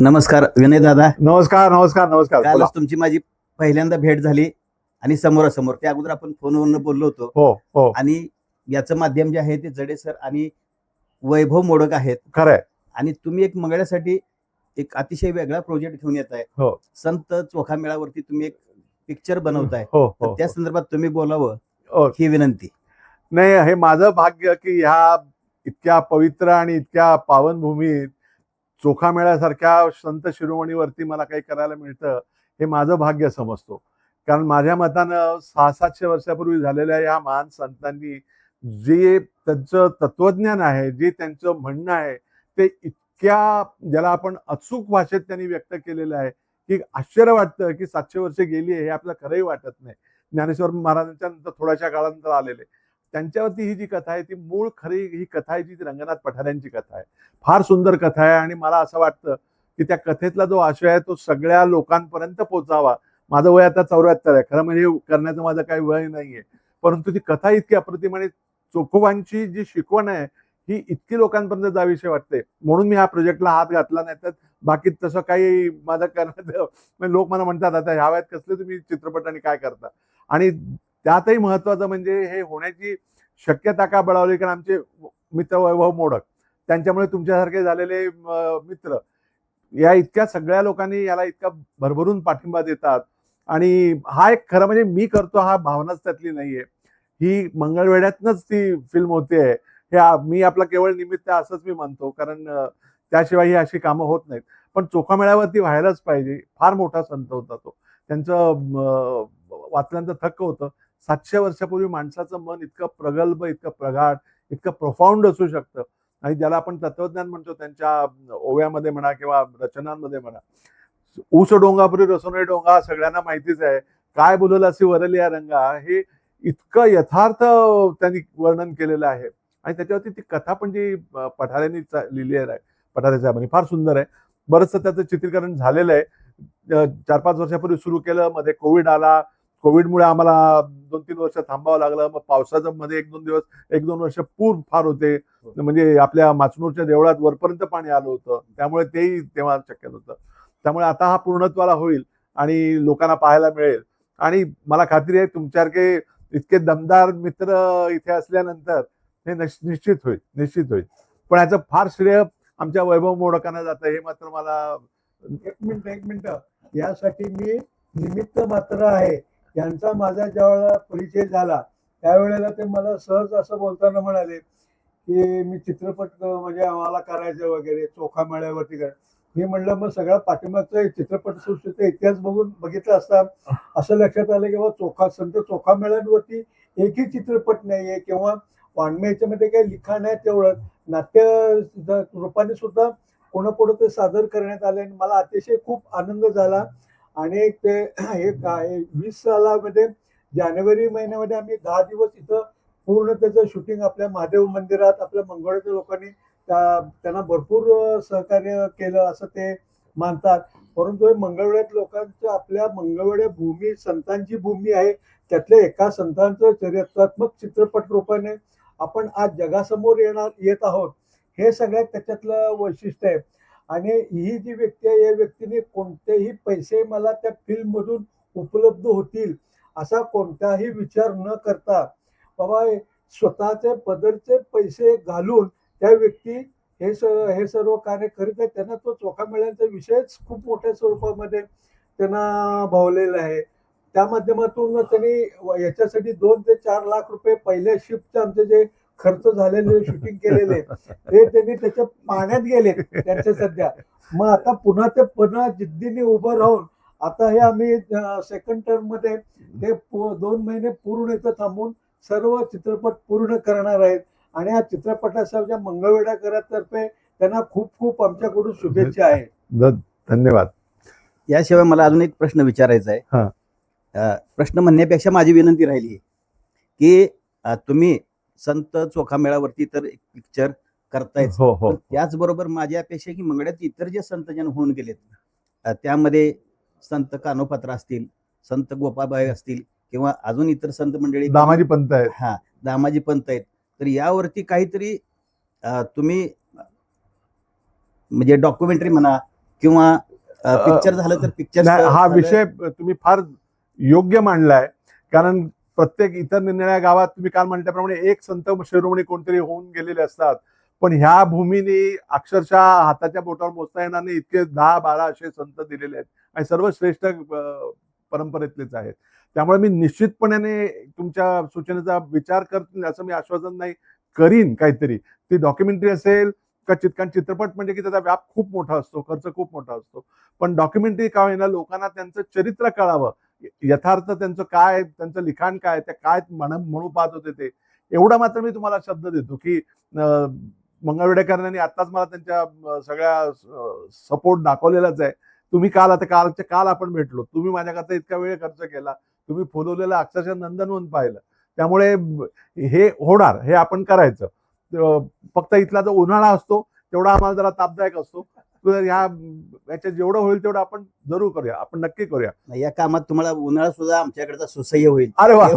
नमस्कार विनय दादा. नमस्कार नमस्कार नमस्कार. बोला. कालच तुमची माझी पहिल्यांदा भेट झाली आणि समोरासमोर. त्या अगोदर आपण फोनवरून बोललो होतो. हो हो. आणि याचं माध्यम जे आहे ते जडे सर आणि वैभव मोडक आहेत. खरंय आणि तुम्ही एक मंगळ्यासाठी एक अतिशय वेगळा प्रोजेक्ट घेऊन येत आहे. हो. संत चोखा मेळावरती तुम्ही एक पिक्चर बनवताय. हो तर हो. त्या संदर्भात तुम्ही बोलावं हो. ही विनंती. नाही हे माझं भाग्य की ह्या इतक्या पवित्र आणि इतक्या पावनभूमीत चोखामेळ्यासारख्या संत शिरोमणीवरती मला काही करायला मिळतं हे माझं भाग्य समजतो. कारण माझ्या मतानं सहा सातशे वर्षापूर्वी झालेल्या या महान संतांनी जे त्यांचं तत्वज्ञान आहे जे त्यांचं म्हणणं आहे ते इतक्या ज्याला आपण अचूक भाषेत त्यांनी व्यक्त केलेलं आहे की आश्चर्य वाटतं की सातशे वर्ष गेली आहे हे आपल्याला खरंही वाटत नाही. ज्ञानेश्वर महाराजांच्या नंतर थोड्याशा काळानंतर आलेले. त्यांच्यावरती ही जी कथा आहे ती मूळ खरी ही कथा आहे जी ती रंगनाथ पठाऱ्यांची कथा आहे. फार सुंदर कथा आहे आणि मला असं वाटतं की त्या कथेतला जो आशय आहे तो सगळ्या लोकांपर्यंत पोचावा माझं वय आता चौऱ्याहत्तर आहे. खरं म्हणजे करण्याचं माझं काही वय नाही आहे परंतु ती कथा इतकी अप्रतिम आणि चोखोबांची जी शिकवण आहे ही इतकी लोकांपर्यंत जावीशी वाटते. म्हणून मी ह्या प्रोजेक्टला हात घातला नाही तर बाकी तसं काही माझं करण्याचं म्हणजे लोक मला म्हणतात आता ह्या वयात कसले तुम्ही चित्रपट आणि काय करता? आणि त्यातही महत्वाचं म्हणजे हे होण्याची शक्यता का बळावली? कारण आमचे मित्र वैभव मोडक त्यांच्यामुळे तुमच्यासारखे झालेले मित्र या इतक्या सगळ्या लोकांनी याला इतका भरभरून पाठिंबा देतात. आणि हा एक खरं म्हणजे मी करतो हा भावनाच त्यातली नाहीये. ही मंगळवेढ्यातनच ती फिल्म होते. हे मी आपला केवळ निमित्त असंच मी मानतो. कारण त्याशिवाय ही अशी कामं होत नाहीत. पण चोखा मेळ्यावरती व्हायलाच पाहिजे. फार मोठा संत होता तो. त्यांचं वाचल्यांचं वाचल्यानंतर थक्क होतं. सातशे वर्षापूर्वी माणसाचं मन इतकं प्रगल्भ इतकं प्रगाढ इतकं प्रोफाऊंड असू शकतं. आणि ज्याला आपण तत्वज्ञान म्हणतो त्यांच्या ओव्यामध्ये म्हणा किंवा रचनांमध्ये म्हणा. ऊस डोंगापुरी रसोने डोंगा सगळ्यांना माहितीच आहे. काय बोलल असे वरली या रंगा हे इतकं यथार्थ त्यांनी वर्णन केलेलं आहे. आणि त्याच्यावरती ती कथा पण जी पठाऱ्यांनी चा- लिहिली आहे पठारे साहेबांनी फार सुंदर आहे. बरंचसं त्याचं चित्रीकरण झालेलं आहे. चार पाच वर्षापूर्वी सुरू केलं मध्ये कोविड आला कोविडमुळे आम्हाला दोन तीन वर्ष थांबावं लागलं. मग पावसाचं मध्ये एक दोन दिवस एक दोन वर्ष पूर फार होते. म्हणजे आपल्या माचनूरच्या देवळात वरपर्यंत पाणी आलं होतं. त्यामुळे तेही तेव्हा शक्य होतं त्यामुळे आता हा पूर्णत्वाला होईल आणि लोकांना पाहायला मिळेल. आणि मला खात्री आहे तुमच्यासारखे इतके दमदार मित्र इथे असल्यानंतर हे नश- निश्चित होईल निश्चित होईल. पण याचं फार श्रेय आमच्या वैभव मोडकांना जातं. हे मात्र मला एक मिनिट एक मिनिट. यासाठी मी निमित्त मात्र आहे. यांचा माझा ज्यावेळेला परिचय झाला त्यावेळेला ते मला सहज असं बोलताना म्हणाले की मी चित्रपट म्हणजे आम्हाला करायचं वगैरे चोखा मेळ्यावरती कर. मी म्हणलं मग सगळा पाठिंबाचा चित्रपटसृष्टीचा इतिहास बघून बघितला असता असं लक्षात आलं की बाबा चोखा संत चोखा मेळ्यांवरती एकही चित्रपट नाहीये किंवा वाङ्मय याच्यामध्ये काही लिखाण आहे तेवढं. नाट्य रूपाने सुद्धा कोणापुढे ते सादर करण्यात आले आणि मला अतिशय खूप आनंद झाला. आणि ते एक आहे वीस सालामध्ये जानेवारी महिन्यामध्ये आम्ही दहा दिवस इथं पूर्ण त्याचं शूटिंग आपल्या महादेव मंदिरात आपल्या मंगळच्या लोकांनी त्या- त्यांना भरपूर सहकार्य केलं असं ते मानतात. परंतु हे लोकांचं आपल्या मंगळवेड्या भूमी संतांची भूमी आहे. त्यातल्या एका संतांचं चरित्रात्मक चित्रपट रूपाने आपण आज जगासमोर येणार येत आहोत. हे सगळ्यात त्याच्यातलं वैशिष्ट्य आहे. आणि ही जी व्यक्ती आहे या व्यक्तीने कोणतेही पैसे मला त्या फिल्ममधून उपलब्ध होतील असा कोणताही विचार न करता बाबा स्वतःचे पदरचे पैसे घालून त्या व्यक्ती हे स हे सर्व कार्य करीत आहे त्यांना तो चोखा मेळ्यांचा विषयच खूप मोठ्या स्वरूपामध्ये त्यांना भावलेला आहे. त्या माध्यमातून त्यांनी याच्यासाठी दोन ते चार लाख रुपये पहिल्या शिफ्टचे आमचे जे खर्च झालेले शूटिंग केलेले ते त्यांनी त्याच्या पाण्यात गेले त्यांच्या सध्या. मग आता पुन्हा ते पुन्हा जिद्दीने उभं राहून आता हे आम्ही सेकंड टर्ममध्ये हे पू- दोन महिने पूर्ण इथं थांबून सर्व चित्रपट पूर्ण करणार आहेत. आणि या चित्रपटाच्या मंगळवेढा घरातर्फे त्यांना खूप खूप आमच्याकडून शुभेच्छा आहेत. ध- धन्यवाद. याशिवाय मला अजून एक प्रश्न विचारायचा आहे. प्रश्न म्हणण्यापेक्षा माझी विनंती राहिली की तुम्ही संत चोखा मेळावरती तर एक पिक्चर करतायच हो हो पण त्याचबरोबर माझी अपेक्षा की मंगळ्यात इतर जे संत जन होऊन गेलेत त्यामध्ये संत कानोपात्र असतील संत गोपाबाई असतील किंवा अजून इतर संत मंडळी दामाजी पंत आहेत. हा दामाजी पंत आहेत. तर यावरती काहीतरी तुम्ही म्हणजे डॉक्युमेंटरी म्हणा किंवा पिक्चर झालं तर पिक्चर हा विषय तुम्ही फार योग्य मांडलाय. कारण प्रत्येक इतर निर्णया गावात तुम्ही काल म्हटल्याप्रमाणे एक संत शिरोमणी कोणतरी होऊन गेलेले असतात. पण ह्या भूमीने अक्षरशः हाताच्या बोटावर मोजता येणार नाही इतके दहा बारा असे संत दिलेले आहेत. आणि सर्व श्रेष्ठ परंपरेतलेच आहेत. त्यामुळे मी निश्चितपणे तुमच्या सूचनेचा विचार करतील असं मी आश्वासन नाही करीन काहीतरी. ती डॉक्युमेंटरी असेल का चित कारण चित्रपट म्हणजे की त्याचा व्याप खूप मोठा असतो खर्च खूप मोठा असतो. पण डॉक्युमेंटरी का होईना लोकांना त्यांचं चरित्र कळावं. यथार्थ त्यांचं काय त्यांचं लिखाण काय त्या काय म्हण म्हणू पाहत होते ते. एवढा मात्र मी तुम्हाला शब्द देतो की मंगळवेडेकरांनी आत्ताच मला त्यांच्या सगळ्या सपोर्ट दाखवलेलाच आहे. तुम्ही काल आता कालच्या काल आपण भेटलो. तुम्ही माझ्याकरता इतका वेळ खर्च केला. तुम्ही फुलवलेलं अक्षरशः नंदनवन पाहिलं. त्यामुळे हे होणार हे आपण करायचं. फक्त इथला जो उन्हाळा असतो तेवढा आम्हाला जरा तापदायक असतो. ह्या याच्यात जेवढं होईल तेवढं आपण जरूर करूया. आपण नक्की करूया. या कामात तुम्हाला उन्हाळा सुद्धा आमच्याकडचा सुसह्य होईल. अरे वा.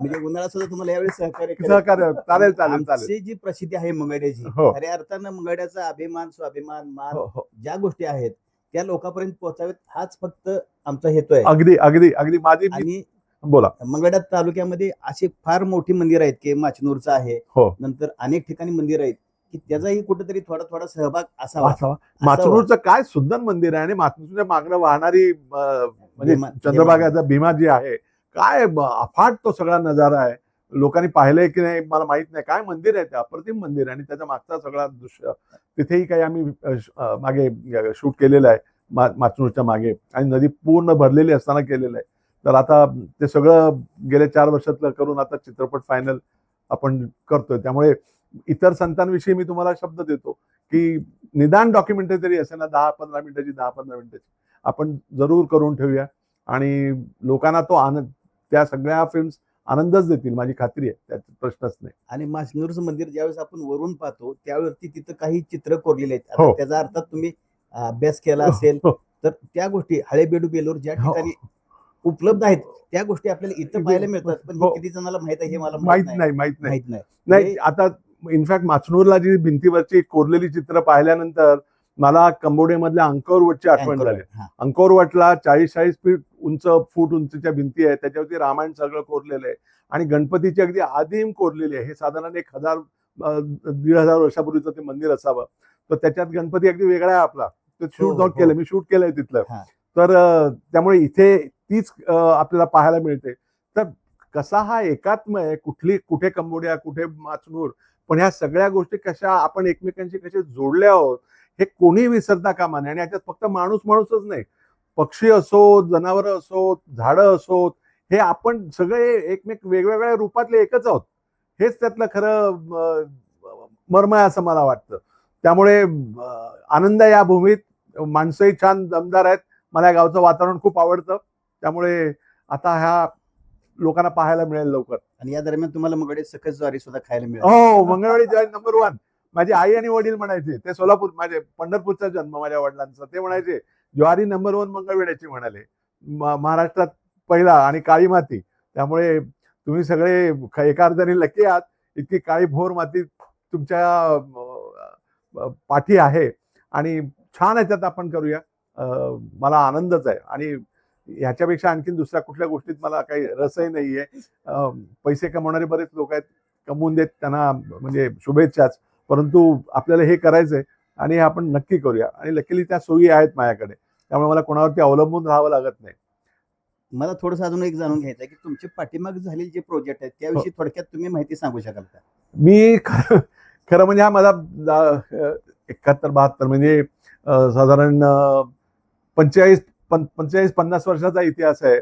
म्हणजे उन्हाळा सुद्धा तुम्हाला यावेळी सहकार्य. सहकार्य चालेल चालेल चालेल. जी प्रसिद्धी आहे मंगळ्याची हो. खऱ्या अर्थानं मंगळ्याचा अभिमान स्वाभिमान मान हो, हो. ज्या गोष्टी आहेत त्या लोकांपर्यंत पोहोचावेत हाच फक्त आमचा हेतू आहे. अगदी अगदी अगदी. माझी आणि बोला. मंगळ्यात तालुक्यामध्ये असे फार मोठी मंदिर आहेत की माचनूरचं आहे. नंतर अनेक ठिकाणी मंदिर आहेत. की त्याचाही कुठेतरी थोडा थोडा सहभाग असावा. असावा. माचनूरचं काय सुंदर मंदिर आहे आणि माचनूरच्या मागणं वाहणारी अं, म्हणजे भीमा- चंद्रभागाचा भीमा जी आहे काय अफाट तो सगळा नजारा आहे. लोकांनी पाहिलंय की नाही मला माहीत नाही. काय मंदिर आहे ते? अप्रतिम मंदिर आहे आणि त्याच्या मागचा सगळा दृश्य तिथेही काही आम्ही मागे शूट केलेलं आहे. मा- मागे. आणि नदी पूर्ण भरलेली असताना केलेलं आहे. तर आता ते सगळं गेल्या चार वर्षातलं करून आता चित्रपट फायनल आपण करतोय. त्यामुळे इतर संतांविषयी मी तुम्हाला शब्द देतो की निदान डॉक्युमेंटरी तरी असेल ना दहा पंधरा मिनिटाची दहा पंधरा मिनिटाची. आपण जरूर करून ठेवूया. आणि लोकांना तो आनंद त्या सगळ्या फिल्म्स आनंदच देतील माझी खात्री आहे. त्यात प्रश्नच नाही. आणि माचनूरचं मंदिर ज्यावेळेस आपण वरून पाहतो त्यावरती तिथं काही चित्र कोरलेले आहेत. हो. त्याचा अर्थात तुम्ही अभ्यास केला असेल हो. तर त्या गोष्टी हळेबेडू बेलूर ज्या हो. ठिकाणी उपलब्ध आहेत त्या गोष्टी आपल्याला इथं पाहायला मिळतात. पण हो. हे किती जणाला माहीत आहे हे मला माहीत नाही. माहीत नाही. माहीत नाही. नाही हे- आता इनफॅक्ट माचनूरला जी भिंतीवरची कोरलेली चित्र पाहिल्यानंतर मला कंबोडियामधल्या अंकोरवटची आठवण झाली. अंकोरवटला चाळीस चाळीस फीट उंच फूट उंचीच्या भिंती आहेत. त्याच्यावरती रामायण सगळं कोरलेलं आहे. आणि गणपतीची अगदी आदिम कोरलेली आहे. हे साधारण एक हजार दीड हजार वर्षापूर्वीचं ते मंदिर असावं. तर त्याच्यात गणपती अगदी वेगळा आहे आपला. ते शूट हो, जाऊन हो. केलं मी शूट केलंय तिथलं. तर त्यामुळे इथे तीच आपल्याला पाहायला मिळते. तर कसा हा एकात्म आहे कुठली कुठे कंबोडिया कुठे माचनूर पण ह्या सगळ्या गोष्टी कशा आपण एकमेकांशी कसे जोडले आहोत हे कोणी विसरता कामा नये. आणि याच्यात फक्त माणूस माणूसच नाही. पक्षी असोत जनावरं असोत झाडं असोत हे आपण सगळे एकमेक वेगवेगळ्या रूपातले एकच आहोत. हेच त्यातलं खरं मर्म आहे असं मला वाटतं. त्यामुळे आनंद या भूमीत. माणसंही छान दमदार आहेत. मला या गावचं वातावरण खूप आवडतं. त्यामुळे आता ह्या लोकांना पाहायला मिळेल लवकर. आणि या दरम्यान तुम्हाला मंगळे सकस ज्वारी सुद्धा खायला मिळेल. हो मंगळवारी जॉईन नंबर वन माझी आई आणि वडील म्हणायचे ते सोलापूर माझे पंढरपूरचा जन्म माझ्या वडिलांचा ते म्हणायचे ज्वारी नंबर वन मंगळवेड्याची म्हणाले. महाराष्ट्रात पहिला आणि काळी माती. त्यामुळे तुम्ही सगळे एका अर्थाने लकी आहात. इतकी काळी भोर माती तुमच्या पाठी आहे. आणि छान याच्यात आपण करूया. मला आनंदच आहे. आणि ह्याच्यापेक्षा आणखीन दुसऱ्या कुठल्या गोष्टीत मला काही रसही नाहीये. अं, पैसे कमवणारे बरेच लोक आहेत. कमवून देत त्यांना म्हणजे शुभेच्छाच. परंतु आपल्याला हे करायचंय आणि हे आपण नक्की करूया. आणि लकीली त्या सोयी आहेत माझ्याकडे. त्यामुळे मला कोणावरती अवलंबून राहावं लागत नाही. मला थोडंसं अजून एक जाणून घ्यायचं आहे की तुमचे पाठीमाग झालेले जे प्रोजेक्ट आहेत त्याविषयी थोडक्यात तुम्ही माहिती सांगू शकाल का? मी खरं म्हणजे हा माझा एकाहत्तर बहात्तर म्हणजे साधारण पंचेचाळीस पं पंचेचाळीस पन्नास वर्षाचा इतिहास आहे.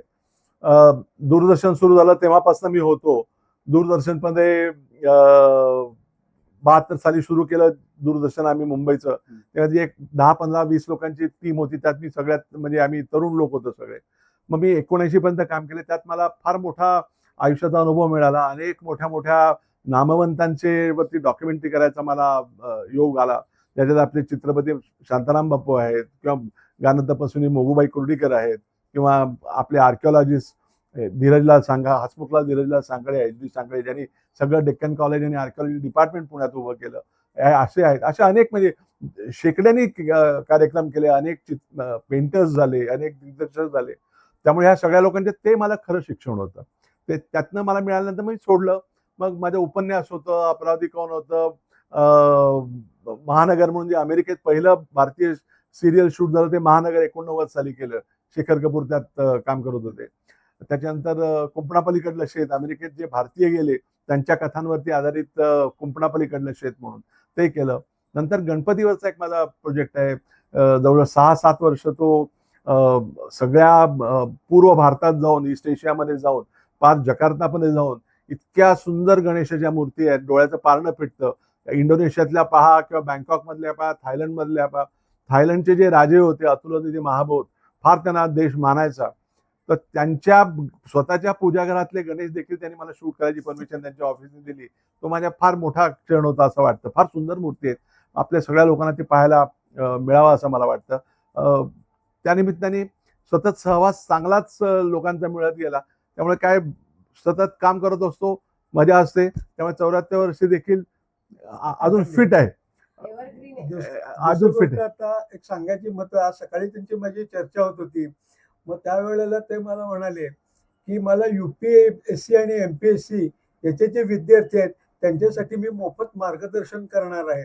दूरदर्शन सुरू झालं तेव्हापासून मी होतो. दूरदर्शनमध्ये बहात्तर साली सुरू केलं दूरदर्शन आम्ही मुंबईचं. तेव्हा एक दहा पंधरा वीस लोकांची टीम होती. त्यात मी सगळ्यात म्हणजे आम्ही तरुण लोक होतो सगळे. मग मी एकोणऐंशी पर्यंत काम केले. त्यात मला फार मोठा आयुष्याचा अनुभव मिळाला. अनेक मोठ्या मोठ्या नामवंतांचे वरती डॉक्युमेंटरी करायचा मला योग आला. त्याच्यात आपले चित्रपती शांताराम बापू आहेत किंवा गानतपसुनी मोगूबाई कुर्डीकर आहेत किंवा आपले आर्किओलॉजिस्ट धीरजलाल सांगा हसमुखलाल धीरजलाल सांगळे एच डी सांगळे ज्यांनी सगळं डेक्कन कॉलेज आणि आर्किओलॉजी डिपार्टमेंट पुण्यात उभं केलं. हे असे आहेत. असे अनेक म्हणजे शेकड्यांनी कार्यक्रम केले अनेक पेंटर्स झाले अनेक दिग्दर्शक झाले. त्यामुळे ह्या सगळ्या लोकांचे ते मला खरं शिक्षण होतं. ते त्यातनं मला मिळाल्यानंतर मी सोडलं. मग माझं उपन्यास होतं अपराधी कोण होतं महानगर म्हणून जे अमेरिकेत पहिलं भारतीय सिरियल शूट झालं ते महानगर एकोणनव्वद साली केलं. शेखर कपूर त्यात काम करत होते. त्याच्यानंतर कुंपणापलीकडलं शेत अमेरिकेत जे भारतीय गेले त्यांच्या कथांवरती आधारित कुंपणापलीकडलं शेत म्हणून ते केलं. नंतर गणपतीवरचा एक माझा प्रोजेक्ट आहे. जवळ सहा सात वर्ष तो सगळ्या पूर्व भारतात जाऊन ईस्ट एशियामध्ये जाऊन पार जकार्तामध्ये जाऊन इतक्या सुंदर गणेशाच्या मूर्ती आहेत. डोळ्याचं पारणं फिटतं. इंडोनेशियातल्या पहा किंवा बँकॉकमधल्या पहा थायलंडमधल्या पहा थायलंडचे जे राजे होते अतुलनिधी महाबोध फार त्यांना देश मानायचा. तर त्यांच्या स्वतःच्या पूजाघरातले गणेश देखील त्यांनी मला शूट करायची परमिशन त्यांच्या ऑफिसने दिली. तो माझ्या फार मोठा क्षण होता असं वाटतं. फार सुंदर मूर्ती आहेत. आपल्या सगळ्या लोकांना ते पाहायला मिळावं असं मला वाटतं. त्यानिमित्ताने सतत सहवास चांगलाच लोकांचा मिळत गेला. त्यामुळे काय सतत काम करत असतो मजा असते. त्यामुळे चौऱ्याहत्तर वर्षी देखील अजून फिट आहे अजून फिट आता एक सांगायची मत आज सकाळी त्यांची माझी चर्चा होत होती. मग त्यावेळेला ते मला म्हणाले की मला युपीएससी आणि एमपीएससी याचे जे विद्यार्थी आहेत त्यांच्यासाठी मी मोफत मार्गदर्शन करणार आहे.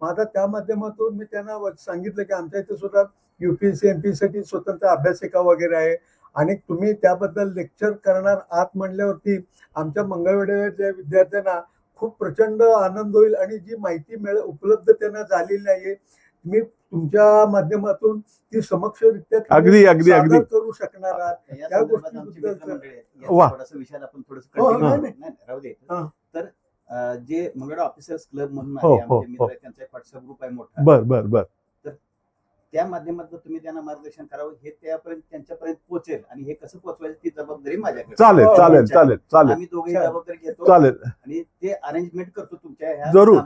मग आता त्या माध्यमातून मी त्यांना व- सांगितलं की आमच्या इथे सुद्धा युपीएससी एमपीएससी साठी स्वतंत्र अभ्यासिका वगैरे आहे. आणि तुम्ही त्याबद्दल लेक्चर करणार आत म्हणल्यावरती आमच्या मंगळवेढ्याच्या विद्यार्थ्यांना खूप प्रचंड आनंद होईल आणि जी माहिती मिळ उपलब्ध त्यांना झालेली नाहीये मी तुमच्या माध्यमातून ती समक्षरित्या अगदी, अगदी, अगदी. करू शकणार आहात या त्या संदर्भात आमची गोष्टीबद्दल मित्रमंडळी आहेत. या वा. थोडासा विषयाला आपण थोडंसं हो, continue नाही, करू. नाही. नाही, नाही, राहू दे हा. तर जे मंगळ ऑफिसर्स क्लब म्हणून हो, आहे आमचे मित्र. आहेत, त्यांचा एक व्हॉट्सअप ग्रुप आहे मोठा बर बर बर त्या माध्यमातून तुम्ही त्यांना मार्गदर्शन करावं हे त्यापर्यंत त्यांच्यापर्यंत पोहोचेल आणि हे कसं पोहोचवायचं ती जबाबदारी माझ्याकडे. चालेल हो, चालेल हो, चालेल चालेल. आम्ही दोघेही चालेल. जबाबदारी घेतो चालेल. आणि ते अरेंजमेंट करतो तुमच्या जरूर.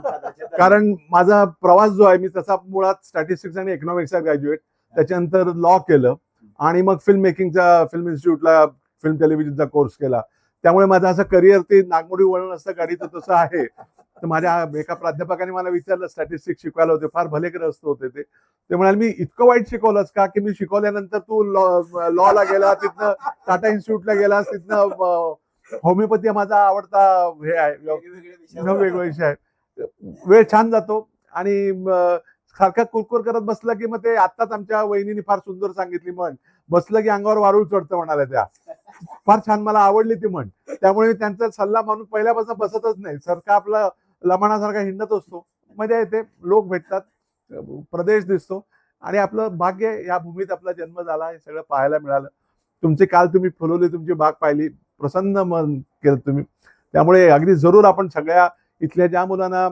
कारण माझा प्रवास जो आहे मी तसा मुळात स्टॅटिस्टिक्स आणि इकॉनॉमिक्सचा ग्रॅज्युएट त्याच्यानंतर लॉ केलं आणि मग फिल्म मेकिंगचा फिल्म इन्स्टिट्यूटला फिल्म टेलिव्हिजनचा कोर्स केला. त्यामुळे माझं असं करिअर ते नागमोडी वळण असतं गाडीचं तसं आहे. तर माझ्या एका प्राध्यापकाने मला विचारलं स्टॅटिस्टिक्स शिकवायला होते फार भले ग्रस्त होते ते. ते म्हणाले मी इतकं वाईट शिकवलंस का की मी शिकवल्यानंतर तू लॉ ला गेला तिथनं टाटा इन्स्टिट्यूटला गेलास तिथनं होमिओपॅथी माझा आवडता हे आहे वेगवेगळे विषय आहेत. वेळ छान जातो आणि सारखा कुरकुर करत बसलं की मग ते आत्ताच आमच्या वहिनीने फार सुंदर सांगितली म्हण. बसलं की अंगावर वारूळ चढतं म्हणाल्या त्या. फार छान मला आवडली ती म्हण. त्यामुळे त्यांचा सल्ला मानून पहिल्यापासून बसतच नाही. सारखा आपला लमाणासारखा हिंडत असतो. मजा येते लोक भेटतात प्रदेश दिसतो आणि आपलं भाग्य या भूमीत आपला जन्म झाला हे सगळं पाहायला मिळालं. तुमचे काल तुम्ही फुलवली तुमची बाग पाहिली प्रसन्न मन केलं तुम्ही. त्यामुळे अगदी जरूर आपण सगळ्या इथल्या ज्या मुलांना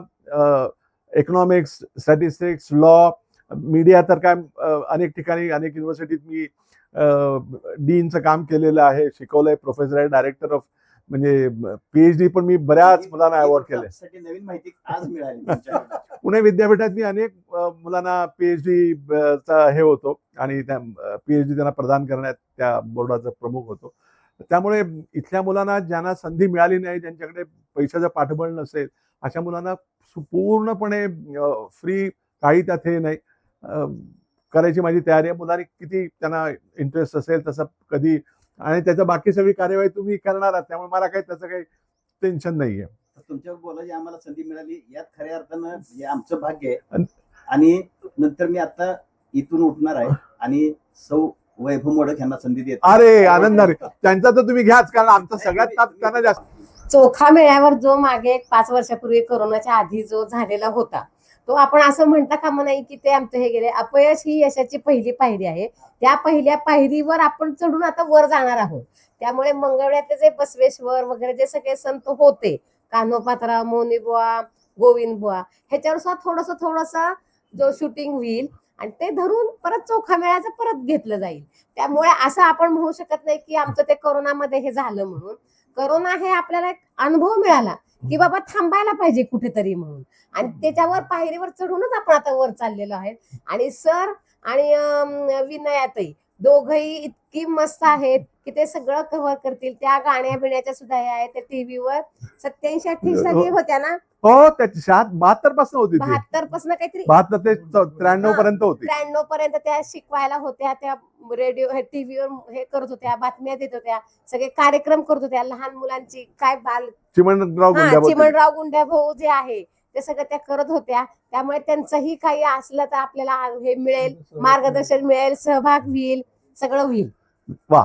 इकॉनॉमिक्स स्टॅटिस्टिक्स लॉ मीडिया तर काय अनेक ठिकाणी अनेक युनिव्हर्सिटीत मी डीनचं काम केलेलं आहे शिकवलंय प्रोफेसर आहे डायरेक्टर ऑफ म्हणजे पीएचडी पण मी बऱ्याच मुलांना अवॉर्ड केले. नवीन माहिती आज मिळाली. पुणे विद्यापीठात मी अनेक मुलांना पीएचडी चा हे होतो आणि त्या पीएचडी त्यांना प्रदान करण्यात त्या बोर्डाचा प्रमुख होतो. त्यामुळे इथल्या मुलांना ज्यांना संधी मिळाली नाही ज्यांच्याकडे पैशाचं पाठबळ नसेल अशा मुलांना पूर्णपणे फ्री काही त्यात हे नाही. करायची माझी तयारी आहे. मुलांनी किती त्यांना इंटरेस्ट असेल तसं कधी आणि त्याचं बाकी सगळी कार्यवाही तुम्ही करणार आहात त्यामुळे मला काही त्याचं काही टेन्शन नाहीये. तुमच्यावर बोलायची आम्हाला संधी मिळाली यात खऱ्या अर्थानं हे आमचं भाग्य आहे. आणि नंतर मी आता इथून उठणार आहे आणि सौ वैभव मोडक यांना संधी देत. अरे आनंदाने त्यांचा तर तुम्ही घ्याच कारण आमचा सगळ्यात ताप त्यांना जास्त. चोखा मेळ्यावर जो मागे एक पाच वर्षापूर्वी कोरोनाच्या आधी जो झालेला होता तो आपण असं म्हणता कामा नाही की ते आमचं हे गेले. अपयश ही यशाची पहिली पायरी आहे. त्या पहिल्या पायरीवर आपण चढून आता वर जाणार आहोत. त्यामुळे मंगळव्यातले जे बसवेश्वर वगैरे जे सगळे संत होते कान्होपात्रा मोनीबुवा गोविंद बुवा ह्याच्यावर सुद्धा थोडस थोडस जो शूटिंग होईल आणि ते धरून परत चोखा मेळ्याचं परत घेतलं जाईल. त्यामुळे असं आपण म्हणू शकत नाही की आमचं ते कोरोनामध्ये हे झालं म्हणून. करोना हे आपल्याला एक अनुभव मिळाला की बाबा थांबायला पाहिजे कुठेतरी म्हणून. आणि त्याच्यावर पायरीवर चढूनच आपण आता वर चाललेलो आहे. आणि सर आणि अं, विनयाताई दोघही इतकी मस्त आहेत. की ते सगळं कव्हर करतील. त्या गाण्या बिण्याच्या सुद्धा हे आहेत त्या टीव्हीवर सत्याऐंशी अठ्ठ्याऐंशी साली होत्या ना? हो त्याची शहात बहात्तरपासून होती बहात्तरपासून काहीतरी बहात्तर ते त्र्याण्णव पर्यंत होती. त्र्याण्णव पर्यंत त्या शिकवायला होत्या त्या रेडिओ टीव्हीवर हे करत होत्या बातम्या देत होत्या सगळे कार्यक्रम करत होत्या लहान मुलांची काय बाल चिमणराव हा गुंड्याबद्दल चिमणराव गुंड्या भाऊ जे आहे ते सगळं त्या करत होत्या. त्यामुळे त्यांचंही काही असलं तर आपल्याला हे मिळेल मार्गदर्शन मिळेल सहभाग होईल सगळं होईल. वा.